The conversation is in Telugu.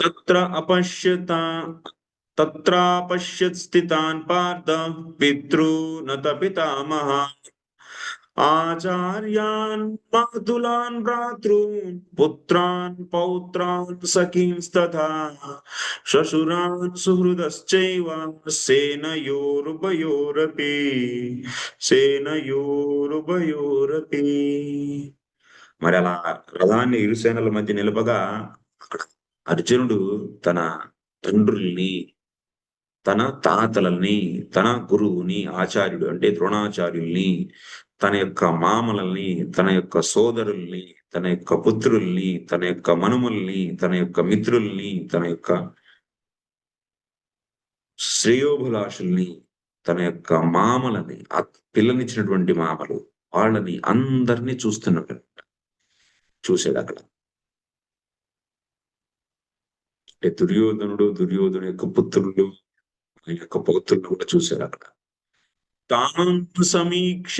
తత్ర అపశ్యత తత్రాపశ్యత్ స్థితాన్ పార్థ పితॄనత పితామహ ఆచార్యాన్ మాతులాన్ భ్రాతॄన్ పుత్రాన్ పౌత్రాన్ సఖీంస్తథా శ్వశురాన్ సుహృదశ్చైవ సేనయోరుభయోరపి సేనయోరుభయోరపి మరి అలా రథాన్ని ఇరు సేనల మధ్య నిలపగా అక్కడ అర్జునుడు తన తండ్రుల్ని తన తాతలని తన గురువుని ఆచార్యుడు అంటే ద్రోణాచార్యుల్ని తన యొక్క మామలని తన యొక్క సోదరుల్ని తన యొక్క పుత్రుల్ని తన యొక్క మనుముల్ని తన యొక్క మిత్రుల్ని తన యొక్క శ్రేయోభిలాషుల్ని తన యొక్క మామలని పిల్లనిచ్చినటువంటి మామలు వాళ్ళని అందరినీ చూస్తున్నాడు చూసాడు అక్కడ. అంటే దుర్యోధనుడు దుర్యోధను యొక్క పుత్రులు ఆయన యొక్క పౌత్రులు కూడా చూశారు అక్కడ. తాను సమీక్ష